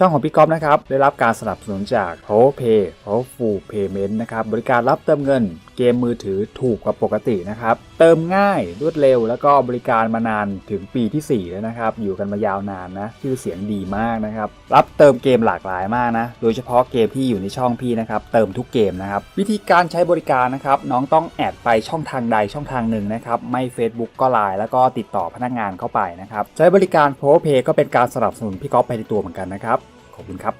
ช่องของพี่ก๊อฟนะครับ ได้รับการสนับสนุนจาก Power Pay Powerful Payment นะครับ บริการรับเติมเงินเกมมือถือถูกกว่าปกตินะครับ เติมง่ายรวดเร็ว แล้วก็บริการมานานถึงปีที่ 4 แล้วนะครับ อยู่กันมายาวนานนะ ชื่อเสียงดีมากนะครับ รับเติมเกมหลากหลายมากนะ โดยเฉพาะเกมที่อยู่ในช่องพี่นะครับ เติมทุกเกมนะครับ วิธีการใช้บริการนะครับ น้องต้องแอดไปช่องทางใดช่องทางหนึ่งนะครับ ไม่ Facebook ก็ไลน์แล้วก็ติดต่อพนักงานเข้าไปนะครับ ใช้บริการ Power Pay ก็เป็นการสนับสนุนพี่ก๊อฟไปในตัวเหมือนกันนะครับ ขอบคุณครับ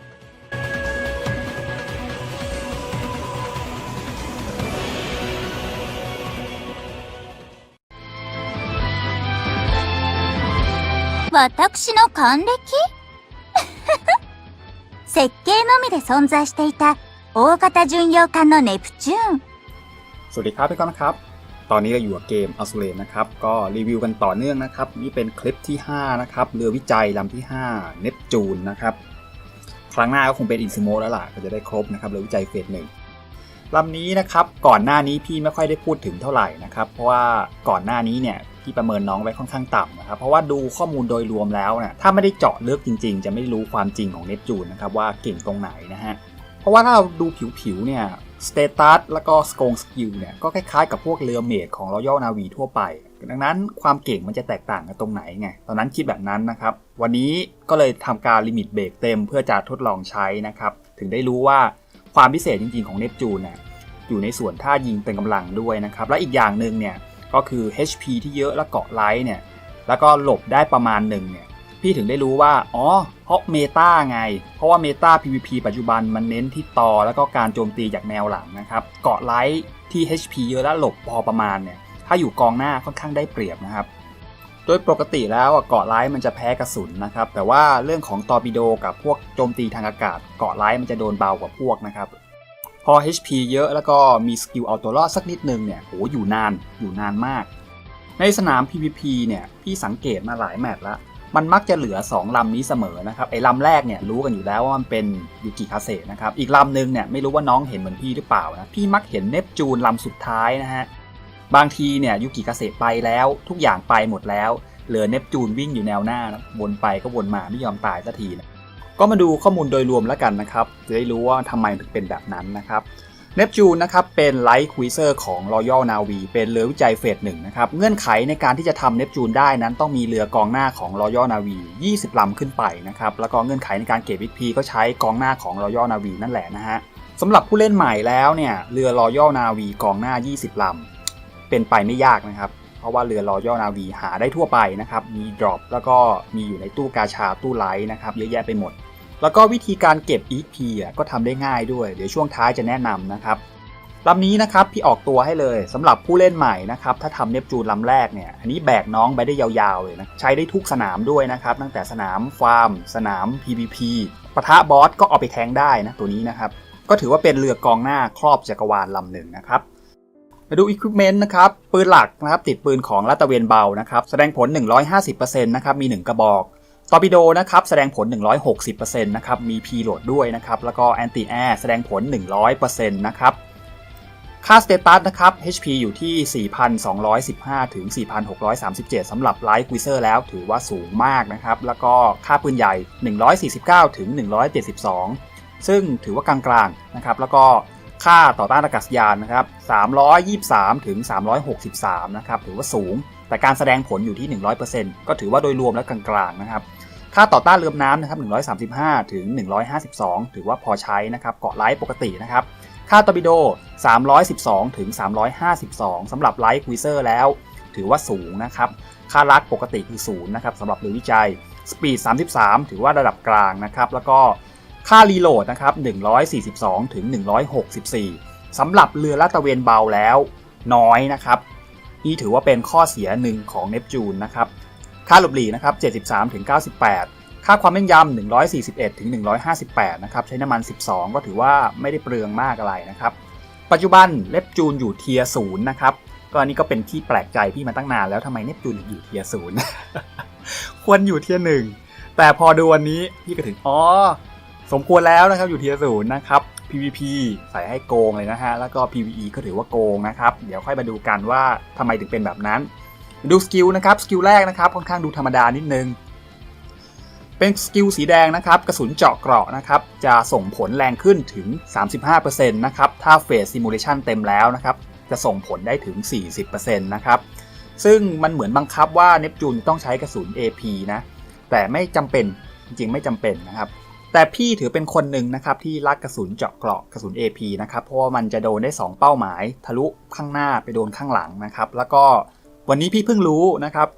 私の還暦設計のみで存在していた大型巡洋艦のネプチューン สวัสดีครับพี่ก้อนนะครับ ตอนนี้เราอยู่กับเกมอัล u เลนนะครับ ก็รีวิวกันต่อเนื่องนะครับ นี่เป็นคลิปที่ 5 นะครับ เรือวิจัยลำที่ 5 เนปจูนนะครับ ค รั้งหน้าก็คงเป็นอินซิโมแล้วล่ะ ก็จะได้ครบนะครับเรือวิจัยเฟสหนึ่งลำนี้นะครับก่อนหน้านี้พี่ไม่ค่อยได้พูดถึงเท่าไหร่นะครับ เพราะว่าก่อนหน้านี้เนี่ยพี่ประเมินน้องไว้ค่อนข้างต่ำนะครับ เพราะว่าดูข้อมูลโดยรวมแล้วเนี่ยถ้าไม่ได้เจาะลึกจริง ๆ จะไม่รู้ความจริงของเนปจูนนะครับว่าเก่งตรงไหนนะฮะเพราะว่าถ้าเราดูผิวๆเนี่ยสเตตัสแล้วก็สกงสกิลเนี่ยก็คล้ายๆกับพวกเรือเมดของรอยัลนาวีทั่วไป ดังนั้นความเก่งมันจะแตกต่างกันตรงไหนไง ตอนนั้นคิดแบบนั้นนะครับ วันนี้ก็เลยทำการลิมิตเบรกเต็มเพื่อจะทดลองใช้นะครับ ถึงได้รู้ว่าความพิเศษจริง ๆ ของเนปจูนเนี่ยอยู่ในส่วนท่ายิงเป็นกำลังด้วยนะครับ และอีกอย่างหนึ่งเนี่ยก็คือ HP ที่เยอะและเกาะไลท์เนี่ยแล้วก็หลบได้ประมาณหนึ่งเนี่ยพี่ถึงได้รู้ว่า อ๋อ เพราะเมตาไง เพราะว่าเมตา PVP ปัจจุบันมันเน้นที่ต่อแล้วก็การโจมตีจากแนวหลังนะครับ เกาะไลท์ที่ HP เยอะและหลบพอประมาณเนี่ย ถ้าอยู่กองหน้าค่อนข้างได้เปรียบนะครับ โดยปกติแล้วเกาะไลท์มันจะแพ้กระสุนนะครับ แต่ว่าเรื่องของตอร์ปิโดกับพวกโจมตีทางอากาศ เกาะไลท์มันจะโดนเบากว่าพวกนะครับ พอ HP เยอะแล้วก็มีสกิลเอาตัวรอดสักนิดนึงเนี่ยโหอยู่นานอยู่นานมาก ในสนาม PVP เนี่ยพี่สังเกตมาหลายแมตช์ล้วมันมักจะเหลือ 2 ลำนี้เสมอนะครับไอ้ลำแรกเนี่ยรู้กันอยู่แล้วว่ามันเป็นยูกิคาเซนะครับอีกลำหนึ่งเนี่ยไม่รู้ว่าน้องเห็นเหมือนพี่หรือเปล่านะพี่มักเห็นเนปจูนลำสุดท้ายนะฮะ บางทีเนี่ยยูกิคาเซไปแล้ว ทุกอย่างไปหมดแล้ว เหลือเนปจูนวิ่งอยู่แนวหน้านะวนไปก็วนมาไม่ยอมตายสักทีนะก็มาดูข้อมูลโดยรวมแล้วกันนะครับ จะได้รู้ว่าทำไมถึงเป็นแบบนั้นนะครับเนปจูนนะครับเป็นไลท์ควิเซอร์ของ Royal Navy เป็นเรือวิจัยเฟสหนึ่งนะครับเงื่อนไขในการที่จะทำเนปจูนได้นั้นต้องมีเรือกองหน้าของ Royal Navy 20 ลำขึ้นไปนะครับแล้วก็เงื่อนไขในการเก็บ XP ก็ใช้กองหน้าของ Royal Navy นั่นแหละนะฮะสำหรับผู้เล่นใหม่แล้วเนี่ยเรือ Royal Navy กองหน้า 20 ลำ เป็นไปไม่ยากนะครับ เพราะว่าเรือ Royal Navy หาได้ทั่วไปนะครับ มีดรอปแล้วก็มีอยู่ในตู้กาชาตู้ไลท์นะครับเยอะแยะไปหมด แล้วก็วิธีการเก็บ EP อะก็ทำได้ง่ายด้วย เดี๋ยวช่วงท้ายจะแนะนำนะครับลำนี้นะครับพี่ออกตัวให้เลยสำหรับผู้เล่นใหม่นะครับถ้าทำเนปจูนลำแรกเนี่ยอันนี้แบกน้องไปได้ยาวๆเลยนะใช้ได้ทุกสนามด้วยนะครับตั้งแต่สนามฟาร์ม สนาม PVP ปะทะบอสก็เอาไปแทงได้นะตัวนี้นะครับก็ถือว่าเป็นเรือกองหน้าครอบจักรวาลลำหนึ่งนะครับ มาดู Equipment นะครับ ปืนหลักนะครับ ติดปืนของลาตะเวนเบานะครับ แสดงผล 150%นะครับ มี 1 กระบอกตอร์ปิโดนะครับ แสดงผล 160%นะครับ มี P โหลดด้วยนะครับ แล้วก็แอนตี้แอร์แสดงผล 100%นะครับ ค่าสเตตัสนะครับ HP อยู่ที่ 4,215 ถึง 4,637สำหรับไลท์ควิเซอร์แล้วถือว่าสูงมากนะครับ แล้วก็ค่าปืนใหญ่ 149 ถึง 172 ซึ่งถือว่ากลางๆนะครับ แล้วก็ ค่าต่อต้านอากาศยานนะครับ 323 ถึง 363 นะครับ ถือว่าสูง แต่การแสดงผลอยู่ที่ 100%ก็ถือว่าโดยรวมแล้วกลางๆ นะครับ ค่าต่อต้านเรือน้ำนะครับ 135 ถึง 152 ถือว่าพอใช้นะครับ เกาะไลท์ปกตินะครับ ค่าตอร์ปิโด 312 ถึง 352สำหรับไลท์ควิเซอร์แล้ว ถือว่าสูงนะครับ ค่าลักปกติคือศูนย์นะครับสำหรับเรือวิจัย สปีด 33 ถือว่าระดับกลางนะครับ แล้วก็ ค่ารีโหลดนะครับ 142 ถึง 164 สำหรับเรือลาดตระเวนเบาแล้วน้อยนะครับ นี่ถือว่าเป็นข้อเสียหนึ่งของเนปจูนนะครับ ค่าหลบหลีกนะครับ 73 ถึง 98 ค่าความแม่นยำ 141 ถึง 158 นะครับ ใช้น้ำมัน 12 ก็ถือว่าไม่ได้เปลืองมากอะไรนะครับ ปัจจุบันเนปจูนอยู่เทียศูนย์นะครับ ก็อันนี้ก็เป็นที่แปลกใจพี่มาตั้งนานแล้วทำไมเนปจูนถึงอยู่เทียศูนย์ควรอยู่เทียหนึ่งแต่พอดูวันนี้พี่ก็ถึงอ๋อ สมควรแล้วนะครับอยู่เทียศูนย์นะครับ PVP ใส่ให้โกงเลยนะฮะ แล้วก็ PVE ก็ถือว่าโกงนะครับ เดี๋ยวค่อยมาดูกันว่าทำไมถึงเป็นแบบนั้น ดูสกิลนะครับ สกิลแรกนะครับ ค่อนข้างดูธรรมดานิดนึง เป็นสกิลสีแดงนะครับ กระสุนเจาะเกราะนะครับ จะส่งผลแรงขึ้นถึง 35%นะครับ ถ้าเฟสซิมูเลชันเต็มแล้วนะครับ จะส่งผลได้ถึง 40%นะครับ ซึ่งมันเหมือนบังคับว่าเนปจูนต้องใช้กระสุน AP นะ แต่ไม่จำเป็น จริงๆไม่จำเป็นนะครับ แต่พี่ถือเป็นคนหนึ่งนะครับที่รักกระสุนเจาะเกราะกระสุน AP นะครับเพราะว่ามันจะโดนได้ 2 เป้าหมาย ทะลุข้างหน้าไปโดนข้างหลังนะครับแล้วก็วันนี้พี่เพิ่งรู้นะครับ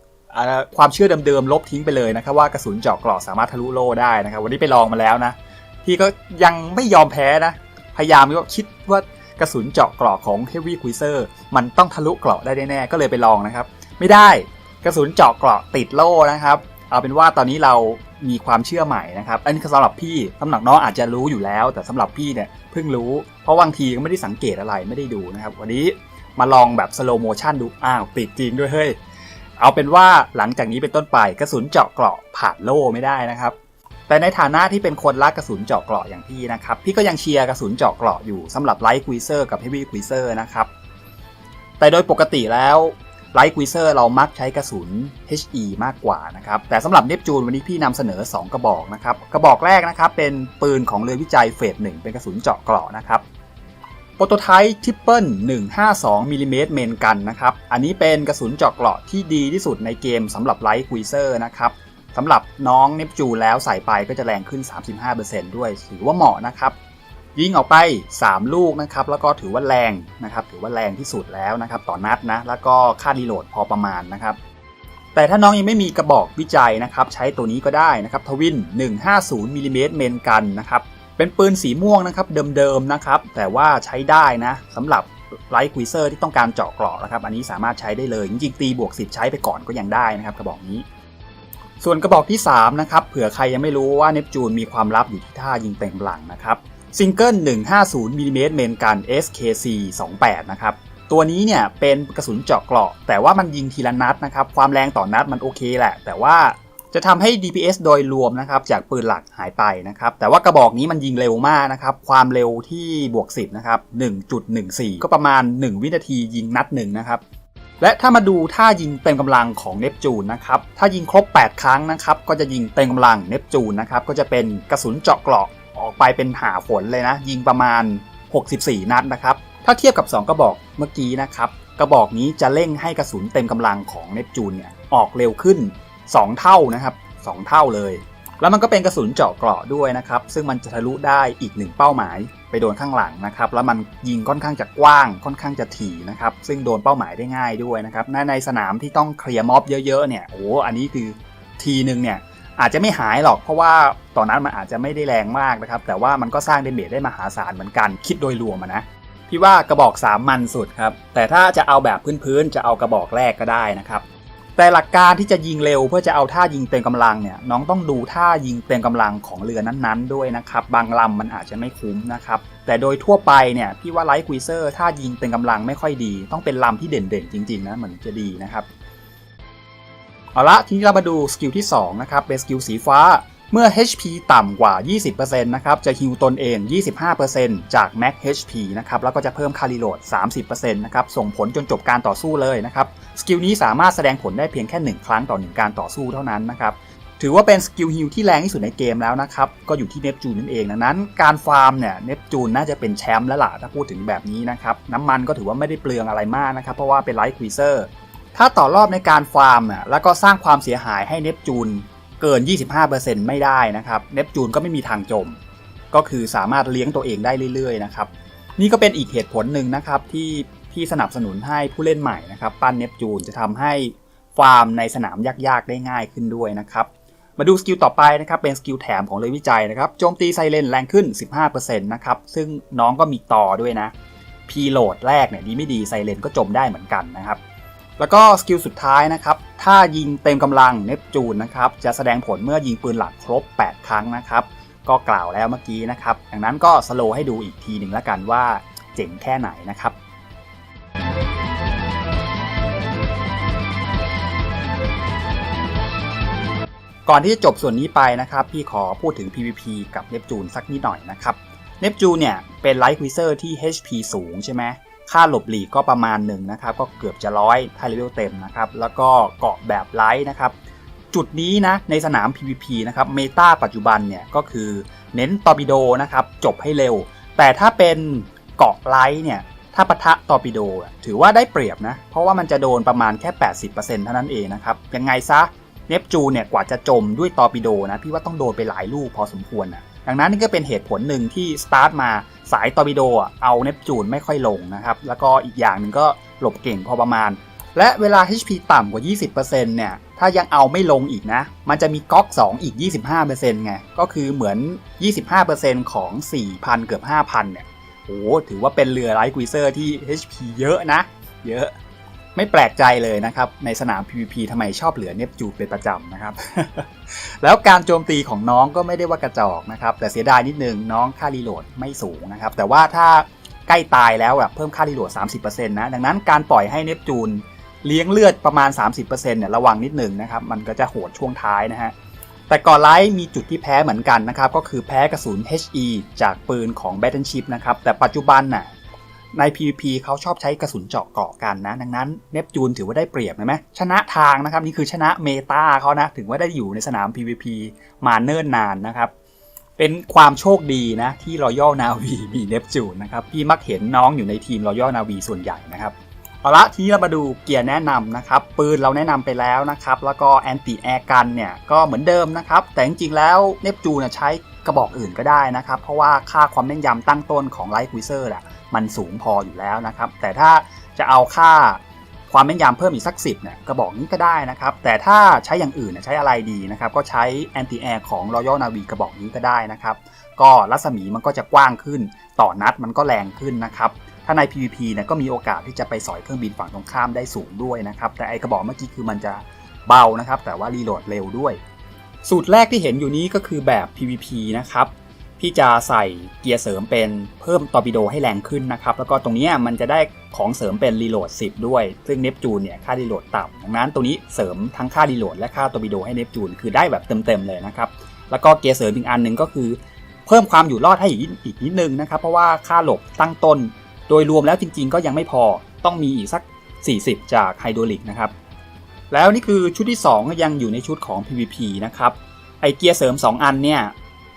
ความเชื่อเดิมๆลบทิ้งไปเลยนะครับว่ากระสุนเจาะเกราะสามารถทะลุโล่ได้นะครับวันนี้ไปลองมาแล้วนะพี่ก็ยังไม่ยอมแพ้นะพยายามก็คิดว่ากระสุนเจาะเกราะของ Heavy Cruiser มันต้องทะลุเกราะได้แน่ๆก็เลยไปลองนะครับ ไม่ได้กระสุนเจาะเกราะติดโล่นะครับ เอาเป็นว่าตอนนี้เรา มีความเชื่อใหม่นะครับ อันนี้คือสำหรับพี่สำหรับน้องอาจจะรู้อยู่แล้ว แต่สำหรับพี่เนี่ยเพิ่งรู้ เพราะบางทีก็ไม่ได้สังเกตอะไรไม่ได้ดูนะครับ วันนี้มาลองแบบสโลโมชันดู อ้าวติดจริงด้วยเฮ้ย เอาเป็นว่าหลังจากนี้เป็นต้นไปกระสุนเจาะเกราะผ่านโล่ไม่ได้นะครับ แต่ในฐานะที่เป็นคนรักกระสุนเจาะเกราะอย่างพี่นะครับ พี่ก็ยังเชียร์กระสุนเจาะเกราะอยู่สำหรับไลท์ควิเซอร์กับเฮฟวี่ควิเซอร์นะครับ แต่โดยปกติแล้ว ไลท์ควิเซอร์เรามักใช้กระสุน HE มากกว่านะครับ แต่สำหรับเนปจูนวันนี้พี่นำเสนอ 2 กระบอกนะครับ กระบอกแรกนะครับ เป็นปืนของเรือวิจัยเฟสหนึ่งเป็นกระสุนเจาะเกราะนะครับโปรโตไทป์ทิปเปิล152มิลลิเมตรเมนกันนะครับ อันนี้เป็นกระสุนเจาะเกราะที่ดีที่สุดในเกมสำหรับไลท์ควิเซอร์นะครับสำหรับน้องเนปจูนแล้วใส่ไปก็จะแรงขึ้น 35%ด้วยถือว่าเหมาะนะครับ ยิงออกไป 3 ลูกนะครับแล้วก็ถือว่าแรงนะครับถือว่าแรงที่สุดแล้วนะครับต่อนัดนะแล้วก็ค่ารีโหลดพอประมาณนะครับแต่ถ้าน้องยังไม่มีกระบอกวิจัยนะครับใช้ตัวนี้ก็ได้นะครับทวิน 150มิลลิเมตรเมนกันนะครับเป็นปืนสีม่วงนะครับเดิมๆนะครับแต่ว่าใช้ได้นะสำหรับไลท์ควิเซอร์ที่ต้องการเจาะเกราะนะครับอันนี้สามารถใช้ได้เลย จริงๆตีบวก 10 ใช้ไปก่อนก็ยังได้นะครับกระบอกนี้ส่วนกระบอกที่3นะครับเผื่อใครยังไม่รู้ว่าเนปจูนมีความลับอยู่ที่ท่ายิงเต็งหลังนะครับ ซิงเกิล150มิลลิเมตรเมนกัน SKC 28นะครับตัวนี้เนี่ยเป็นกระสุนเจาะเกราะ แต่ว่ามันยิงทีละนัดนะครับความแรงต่อนนัดมันโอเคแหละ แต่ว่าจะทำให้ DPS โดยรวมนะครับจากปืนหลักหายไปนะครับแต่ว่ากระบอกนี้มันยิงเร็วมากนะครับความเร็วที่บวก 10นะครับ1.14 ก็ประมาณ 1 วินาทียิงนัดหนึ่งนะครับและถ้ามาดูท่ายิงเต็มกำลังของเนปจูนนะครับถ้ายิงครบ 8 ครั้งนะครับก็จะยิงเต็มกำลังเนปจูนนะครับก็จะเป็นกระสุนเจาะเกราะ ออกไปเป็นหาฝนเลยนะ ยิงประมาณ 64 นัดนะครับ ถ้าเทียบกับ 2 กระบอกเมื่อกี้นะครับ กระบอกนี้จะเร่งให้กระสุนเต็มกำลังของเนปจูนเนี่ยออกเร็วขึ้น 2 เท่านะครับ 2 เท่าเลย แล้วมันก็เป็นกระสุนเจาะเกราะด้วยนะครับ ซึ่งมันจะทะลุได้อีกหนึ่งเป้าหมาย ไปโดนข้างหลังนะครับ แล้วมันยิงค่อนข้างจะกว้าง ค่อนข้างจะถี่นะครับ ซึ่งโดนเป้าหมายได้ง่ายด้วยนะครับในในสนามที่ต้องเคลียร์ม็อบเยอะๆเนี่ย โอ้ อันนี้คือทีหนึ่งเนี่ย อาจจะไม่หายหรอกเพราะว่าตอนนั้นมันอาจจะไม่ได้แรงมากนะครับ แต่ว่ามันก็สร้างเดเมจได้มหาศาลเหมือนกัน คิดโดยรวมนะพี่ว่ากระบอก3มันสุดครับแต่ถ้าจะเอาแบบพื้นๆจะเอากระบอกแรกก็ได้นะครับแต่หลักการที่จะยิงเร็วเพื่อจะเอาท่ายิงเต็มกำลังเนี่ยน้องต้องดูท่ายิงเต็มกำลังของเรือนั้นๆ ด้วยนะครับบางลำมันอาจจะไม่คุ้มนะครับแต่โดยทั่วไปเนี่ยพี่ว่าไลท์ควิเซอร์ท่ายิงเต็มกำลังไม่ค่อยดี ต้องเป็นลำที่เด่นๆจริงๆนะเหมือนจะดีนะครับ เอาละทีนี้เรามาดูสกิลที่ 2 นะครับ เป็นสกิลสีฟ้า เมื่อ HP ต่ำกว่า 20%นะครับ จะฮิวตนเอง 25%จาก Max HP นะครับ แล้วก็จะเพิ่มคารีโหลด 30%นะครับ ส่งผลจนจบการต่อสู้เลยนะครับ สกิลนี้สามารถแสดงผลได้เพียงแค่ 1 ครั้งต่อ 1 การต่อสู้เท่านั้นนะครับถือว่าเป็นสกิลฮิลที่แรงที่สุดในเกมแล้วนะครับ ก็อยู่ที่เนปจูนนั่นเองดังนั้น การฟาร์มเนี่ยเนปจูนน่าจะเป็นแชมป์แล้วล่ะถ้าพูดถึงแบบนี้นะครับ น้ำมันก็ถือว่าไม่ได้เปลืองอะไรมากนะครับ เพราะว่าเป็นไลท์ควีเซอร์ ถ้าต่อรอบในการฟาร์มอะแล้วก็สร้างความเสียหายให้เนปจูนเกิน 25%ไม่ได้นะครับเนปจูนก็ไม่มีทางจม ก็คือสามารถเลี้ยงตัวเองได้เรื่อยๆนะครับนี่ก็เป็นอีกเหตุผลหนึ่งนะครับที่พี่สนับสนุนให้ผู้เล่นใหม่นะครับปั้นเนปจูนจะทำให้ฟาร์มในสนามยากๆได้ง่ายขึ้นด้วยนะครับมาดูสกิลต่อไปนะครับเป็นสกิลแถมของเลยวิจัยนะครับโจมตีไซเรนแรงขึ้น 15%นะครับซึ่งน้องก็มีต่อด้วยนะพีโหลดแรกเนี่ยดีไม่ดีไซเรนก็จมได้เหมือนกันนะครับ แล้วก็สกิลสุดท้ายนะครับ ถ้ายิงเต็มกำลังเนปจูนนะครับ จะแสดงผลเมื่อยิงปืนหลักครบ 8 ครั้งนะครับ ก็กล่าวแล้วเมื่อกี้นะครับ ดังนั้นก็สโลว์ให้ดูอีกทีหนึ่งแล้วกันว่าเจ๋งแค่ไหนนะครับก่อนที่จะจบส่วนนี้ไปนะครับ พี่ขอพูดถึง PVP กับเนปจูนสักนิดหน่อยนะครับ เนปจูนเนี่ยเป็นไลท์ควิเซอร์ที่ HP สูงใช่ไหม ค่าหลบหลีกก็ประมาณหนึ่งนะครับ ก็เกือบจะร้อยถ้าเลเวลเต็มนะครับ แล้วก็เกาะแบบไลท์นะครับ จุดนี้นะในสนาม PVP นะครับเมตาปัจจุบันเนี่ยก็คือเน้นตอร์ปิโดนะครับจบให้เร็ว แต่ถ้าเป็นเกาะไลท์เนี่ยถ้าปะทะตอร์ปิโดถือว่าได้เปรียบนะ เพราะว่ามันจะโดนประมาณแค่ 80%เท่านั้นเองนะครับ ยังไงซะเนปจูเนี่ยกว่าจะจมด้วยตอร์ปิโดนะพี่ว่าต้องโดนไปหลายลูกพอสมควรนะ ดังนั้นนี่ก็เป็นเหตุผลหนึ่งที่สตาร์ทมาสายตอร์ปิโดเอาเนปจูนไม่ค่อยลงนะครับ แล้วก็อีกอย่างหนึ่งก็หลบเก่งพอประมาณ และเวลา HP ต่ำกว่า 20%เนี่ยถ้ายังเอาไม่ลงอีกนะ มันจะมีก๊อก 2 อีก 25%ไง ก็คือเหมือน 25%ของ 4,000 เกือบ 5,000 เนี่ยโอ้ถือว่าเป็นเรือไลท์กวิเซอร์ที่ HP เยอะนะ เยอะ ไม่แปลกใจเลยนะครับ ในสนาม PVP ทำไมชอบเหลือเนปจูนเป็นประจำนะครับ แล้วการโจมตีของน้องก็ไม่ได้ว่ากระจอกนะครับ แต่เสียดายนิดนึงน้องค่ารีโหลดไม่สูงนะครับ แต่ว่าถ้าใกล้ตายแล้วแบบเพิ่มค่ารีโหลด 30%นะ ดังนั้นการปล่อยให้เนปจูนเลี้ยงเลือดประมาณ 30%เนี่ยระวังนิดหนึ่งนะครับ มันก็จะโหดช่วงท้ายนะฮะแต่ก่อนไลท์มีจุดที่แพ้เหมือนกันนะครับ ก็คือแพ้กระสุน HE จากปืนของ Battleship นะครับ แต่ปัจจุบันน่ะ ใน PVP เขาชอบใช้กระสุนเจาะเกาะกันนะ ดังนั้นเนปจูนถือว่าได้เปรียบเห็นไหมชนะทางนะครับ นี่คือชนะเมตาเขานะ ถึงว่าได้อยู่ในสนาม PVP มาเนิ่นนานนะครับ เป็นความโชคดีนะ ที่รอยัลนาวีมีเนปจูนนะครับ พี่มักเห็นน้องอยู่ในทีมรอยัลนาวีส่วนใหญ่นะครับเอาละทีนี้เรามาดูเกียร์แนะนำนะครับ ปืนเราแนะนำไปแล้วนะครับ แล้วก็แอนตี้แอร์กันเนี่ยก็เหมือนเดิมนะครับ แต่จริงๆแล้วเนปจูนใช้กระบอกอื่นก็ได้นะครับ เพราะว่าค่าความแม่นยำตั้งต้นของไลท์ควิเซอร์อะ มันสูงพออยู่แล้วนะครับ แต่ถ้าจะเอาค่าความแม่นยำเพิ่มอีกสักสิบเนี่ยกระบอกนี้ก็ได้นะครับ แต่ถ้าใช้อย่างอื่นใช้อะไรดีนะครับ ก็ใช้แอนตี้แอร์ของ Royal Navy กระบอกนี้ก็ได้นะครับ ก็รัศมีมันก็จะกว้างขึ้น ต่อนัดมันก็แรงขึ้นนะครับ ถ้าใน PVP เนี่ยก็มีโอกาสที่จะไปสอยเครื่องบินฝั่งตรงข้ามได้สูงด้วยนะครับ แต่ไอกระบอกเมื่อกี้คือมันจะเบานะครับ แต่ว่ารีโหลดเร็วด้วย สูตรแรกที่เห็นอยู่นี้ก็คือแบบ PVP นะครับ พี่จะใส่เกียร์เสริมเป็นเพิ่มตอร์ปิโดให้แรงขึ้นนะครับ แล้วก็ตรงนี้มันจะได้ของเสริมเป็นรีโหลด 10 ด้วย ซึ่งเนปจูนเนี่ยค่ารีโหลดต่ำดังนั้นตรงนี้เสริมทั้งค่ารีโหลดและค่าตอร์ปิโดให้เนปจูนคือได้แบบเต็มๆเลยนะครับ แล้วก็เกียร์เสริมอีกอันหนึ่งก็คือ เพิ่มความอยู่รอดให้อีกอีกนิดนึงนะครับ เพราะว่าค่าหลบตั้งต้น โดยรวมแล้วจริง ๆ ก็ยังไม่พอต้องมีอีกสัก 40 จากไฮดรลิกนะครับ แล้วนี่คือชุดที่ 2 ยังอยู่ในชุดของ PVP นะครับ ไอเกียร์เสริม 2 อันเนี่ย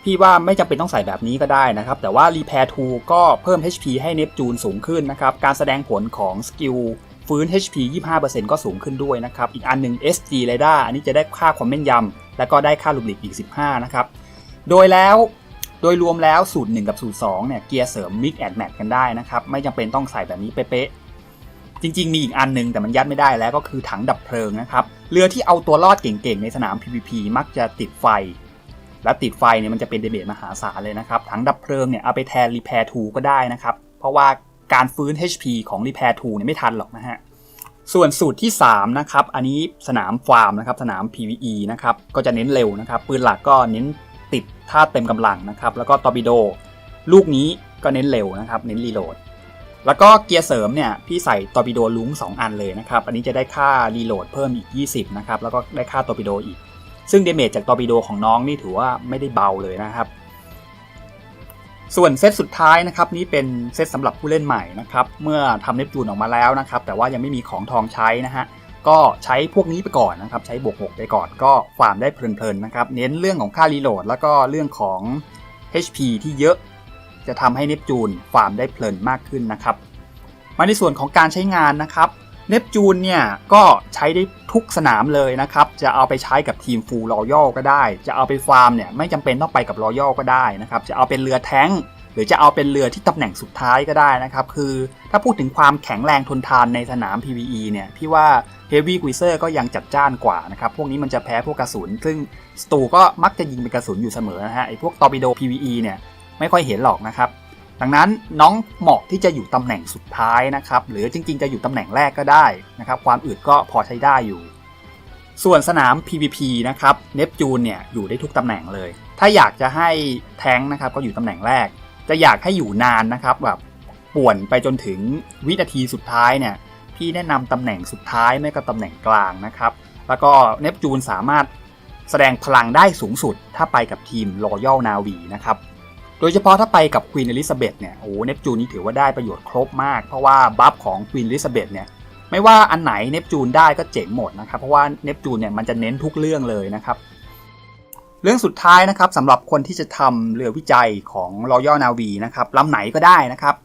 พี่ว่าไม่จำเป็นต้องใส่แบบนี้ก็ได้นะครับ แต่ว่า Repair Tool ก็เพิ่ม HP ให้เนปจูนสูงขึ้นนะครับ การแสดงผลของสกิลฟื้น HP 25%ก็สูงขึ้นด้วยนะครับ อีกอันหนึ่ง SG Radar อันนี้จะได้ค่าความแม่นยำ แล้วก็ได้ค่าลูบลิกอีก 15 นะครับ โดยแล้วโดยรวมแล้วสูตร 1 กับสูตร 2 เนี่ย เกียร์เสริม Mix and Match กันได้นะครับ ไม่จำเป็นต้องใส่แบบนี้เป๊ะๆจริง ๆ มีอีกอันหนึงแต่มันยัดไม่ได้แล้วก็คือถังดับเพลิงนะครับ เรือที่เอาตัวรอดเก่งๆ ในสนาม PVP มักจะติดไฟ และติดไฟเนี่ยมันจะเป็นเดเมจมหาศาลเลยนะครับ ถังดับเพลิงเนี่ยเอาไปแทน Repair 2 ก็ได้นะครับ เพราะว่าการฟื้น HP ของ Repair 2 เนี่ยไม่ทันหรอกนะฮะ ส่วนสูตรที่ 3 นะครับ อันนี้สนามฟาร์มนะครับ สนาม PVE นะครับ ก็จะเน้นเร็วนะครับ ปืนหลักก็เน้นติดท่าเต็มกำลังนะครับ แล้วก็ตอร์ปิโด ลูกนี้ก็เน้นเร็วนะครับ เน้นรีโหลด แล้วก็เกียร์เสริมเนี่ย พี่ใส่ตอร์ปิโดลุ้ง2 อันเลยนะครับ อันนี้จะได้ค่ารีโหลดเพิ่มอีก 20 นะครับ แล้วก็ได้ค่าตอร์ปิโดอีก ซึ่งเดเมจจากตอร์ปิโดของน้องนี่ถือว่าไม่ได้เบาเลยนะครับ ส่วนเซตสุดท้ายนะครับนี่เป็นเซตสำหรับผู้เล่นใหม่นะครับเมื่อทำเนปจูนออกมาแล้วนะครับ แต่ว่ายังไม่มีของทองใช้นะฮะก็ใช้พวกนี้ไปก่อนนะครับ ใช้บวก6ไปก่อนก็ฟาร์มได้เพลินๆนะครับ เน้นเรื่องของค่ารีโหลด แล้วก็เรื่องของ HP ที่เยอะ จะทำให้เนปจูนฟาร์มได้เพลินมากขึ้นนะครับ มาในส่วนของการใช้งานนะครับ เนปจูนเนี่ยก็ใช้ได้ทุกสนามเลยนะครับ จะเอาไปใช้กับทีมฟูลรอยัลก็ได้ จะเอาไปฟาร์มเนี่ยไม่จำเป็นต้องไปกับรอยัลก็ได้นะครับ จะเอาเป็นเรือแท้งหรือจะเอาเป็นเรือที่ตำแหน่งสุดท้ายก็ได้นะครับ คือถ้าพูดถึงความแข็งแรงทนทานในสนาม PVE เนี่ย พี่ว่า Heavy g u i z e r ก็ยังจัดจ้านกว่านะครับ พวกนี้มันจะแพ้พวกกระสุน ซึ่งสตูก็มักจะยิงเป็นกระสุนอยู่เสมอนะฮะ ไอ้พวกตอร์ปิโด PVE เนี่ย ไม่ค่อยเห็นหรอกนะครับ ดังนั้นน้องเหมาะที่จะอยู่ตำแหน่งสุดท้ายนะครับ หรือจริง ๆ จะอยู่ตำแหน่งแรกก็ได้นะครับ ความอึดก็พอใช้ได้อยู่ ส่วนสนาม PVP นะครับเนปจูนเนี่ยอยู่ได้ทุกตำแหน่งเลย ถ้าอยากจะให้แท้งนะครับก็อยู่ตำแหน่งแรก จะอยากให้อยู่นานนะครับแบบป่วนไปจนถึงวินาทีสุดท้ายเนี่ยพี่แนะนำตำแหน่งสุดท้ายไม่ก็ตำแหน่งกลางนะครับ แล้วก็เนปจูนสามารถแสดงพลังได้สูงสุดถ้าไปกับทีม Royal Navy นะครับ ดยเฉพาะถ้าไปกับควีนอลิซาเบธเนี่ยโอ้เนปจูนนี่ถือว่าได้ประโยชน์ครบมาก เพราะว่าบัฟของควีนอลิซาเบธเนี่ยไม่ว่าอันไหนเนปจูนได้ก็เจ๋งหมดนะครับ เพราะว่าเนปจูนเนี่ยมันจะเน้นทุกเรื่องเลยนะครับ เรื่องสุดท้ายนะครับสำหรับคนที่จะทำเรือวิจัยของ Royal Navy นะครับลำไหนก็ได้นะครับ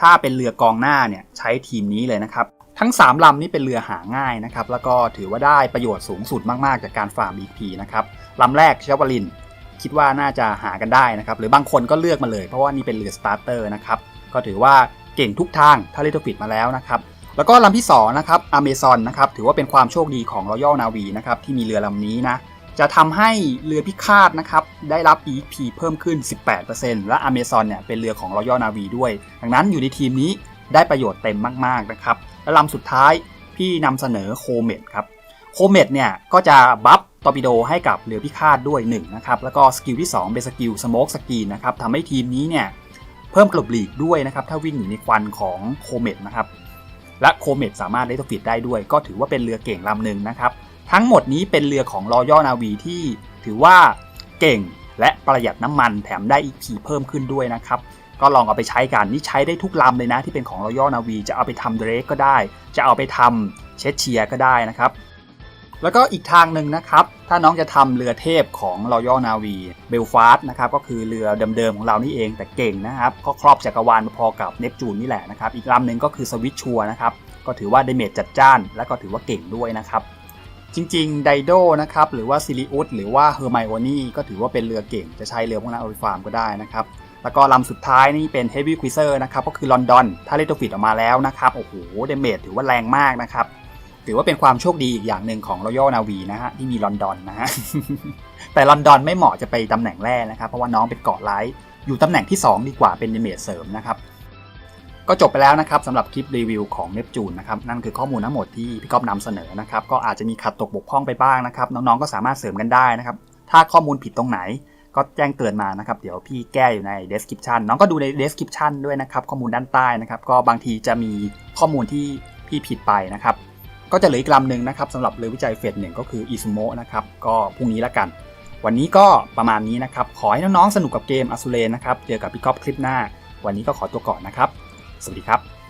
ถ้าเป็นเรือกองหน้าเนี่ยใช้ทีมนี้เลยนะครับทั้ง 3ลำนี้เป็นเรือหาง่ายนะครับแล้วก็ถือว่าได้ประโยชน์สูงสุดมากๆจากการฟาร์ม EP นะครับลำแรกเชวลิน คิดว่าน่าจะหากันได้นะครับ หรือบางคนก็เลือกมาเลย เพราะว่านี่เป็นเรือสตาร์เตอร์นะครับ ก็ถือว่าเก่งทุกทางถ้าเลตฟิตมาแล้วนะครับ แล้วก็ลำที่2นะครับอเมซอนนะครับ ถือว่าเป็นความโชคดีของ Royal Navy นะครับที่มีเรือลำนี้นะ จะทำให้เรือพิฆาตนะครับได้รับ EP เพิ่มขึ้น 18%และ Amazon เนี่ยเป็นเรือของ Royal Navy ด้วย ดังนั้นอยู่ในทีมนี้ได้ประโยชน์เต็มมากๆนะครับ และลำสุดท้ายพี่นำเสนอโคเมดครับ โคเมดเนี่ยก็จะบัฟ ตอร์ปิโดให้กับเรือพิฆาตด้วย1นะครับแล้วก็สกิลที่ 2 เป็นสกิลสโมกสกีนนะครับทำให้ทีมนี้เนี่ยเพิ่มกลบหลีกด้วยนะครับถ้าวิ่งอยู่ในควันของโคเมดนะครับและโคเมดสามารถเลตฟิตได้ด้วย ก็ถือว่าเป็นเรือเก่งลำหนึ่งนะครับทั้งหมดนี้เป็นเรือของ Royal Navy ที่ถือว่าเก่งและประหยัดน้ำมันแถมได้ EP เพิ่มขึ้นด้วยนะครับก็ลองเอาไปใช้กันนี่ใช้ได้ทุกลำเลยนะที่เป็นของ Royal Navy จะเอาไปทำเดรกก็ได้ จะเอาไปทำเชสเชียก็ได้นะครับ แล้วก็อีกทางหนึ่งนะครับ ถ้าน้องจะทำเรือเทพของ Royal Navy b e l f a s t นะครับ ก็คือเรือเดิมๆของเรานี่เองแต่เก่งนะครับก็ครอบจักรวาลพอกับเนปจูนนี่แหละนะครับ อีกลำหนึ่งก็คือสวิตชัวนะครับ ก็ถือว่าเดเมจจัดจ้าน และก็ถือว่าเก่งด้วยนะครับจริงๆ ไดโดนะครับ หรือว่าซิลิอุสหรือว่าเฮอร์ไมโอนี่ก็ถือว่าเป็นเรือเก่ง จะใช้เรือพวกนั้นเอาไปฟาร์มก็ได้นะครับ แล้วก็ลำสุดท้ายนี่เป็นเฮฟวี่ควิเซอร์นะครับ ก็คือลอนดอน ถ้าเลตฟิตออกมาแล้วนะครับ โอ้โห เดเมจถือว่าแรงมากนะครับ ถือว่าเป็นความโชคดีอีกอย่างหนึ่งของ Royal Navy นะฮะที่มีลอนดอนนะฮะแต่ลอนดอนไม่เหมาะจะไปตำแหน่งแรกนะครับ เพราะว่าน้องเป็นเกาะไลท์อยู่ตำแหน่งที่ 2 ดีกว่าเป็นเดเมจเสริมนะครับ ก็จบไปแล้วนะครับสำหรับคลิปรีวิวของเนปจูนนะครับนั่นคือข้อมูลทั้งหมดที่พี่ก๊อฟนำเสนอนะครับก็อาจจะมีขัดตกบกพร่องไปบ้างนะครับ น้องๆก็สามารถเสริมกันได้นะครับ ถ้าข้อมูลผิดตรงไหนก็แจ้งเตือนมานะครับ เดี๋ยวพี่แก้อยู่ใน description น้องก็ดูใน description ด้วยนะครับ ข้อมูลด้านใต้นะครับ ก็บางทีจะมีข้อมูลที่พี่ผิดไปนะครับ ก็จะเหลืออีกลำหนึ่งนะครับสำหรับเรือวิจัยเฟสหนึ่งก็คืออิซูโมะนะครับ ก็พรุ่งนี้ละกัน วันนี้ก็ประมาณนี้นะครับ ขอให้น้องๆสนุกกับเกมอสูเลนนะครับ เจอกับพี่ก๊อฟคลิปหน้า วันนี้ก็ขอตัวก่อนนะครับ สวัสดีครับ